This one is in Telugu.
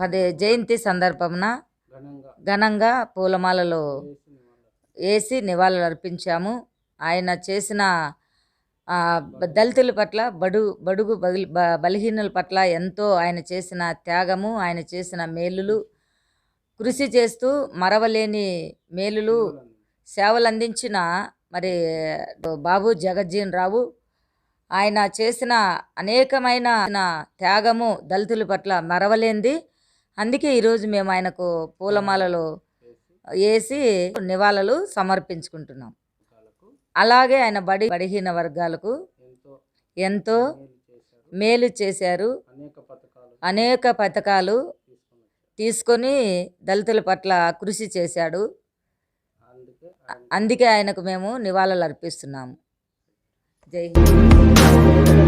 పదే జయంతి సందర్భమున ఘనంగా. పూలమాలలో వేసి నివాళులు అర్పించాము. ఆయన చేసిన దళితుల పట్ల బడు బడుగు బలహీనుల పట్ల ఎంతో ఆయన చేసిన త్యాగము ఆయన చేసిన మేలులు. కృషి చేస్తూ మరవలేని మేలులు సేవలు అందించిన మరి బాబు జగజ్జీవన్ రావు. ఆయన చేసిన అనేకమైన త్యాగము దళితుల పట్ల మరవలేంది. అందుకే ఈరోజు మేము ఆయనకు పూలమాలలు వేసి నివాళులు సమర్పించుకుంటున్నాం. అలాగే ఆయన బడి బడిహీన వర్గాలకు ఎంతో మేలు చేశారు. అనేక పథకాలు తీసుకొని దళితుల పట్ల కృషి చేశాడు. అందుకే అందుకే ఆయనకు మేము నివాళులు అర్పిస్తున్నాము. जय हिंद।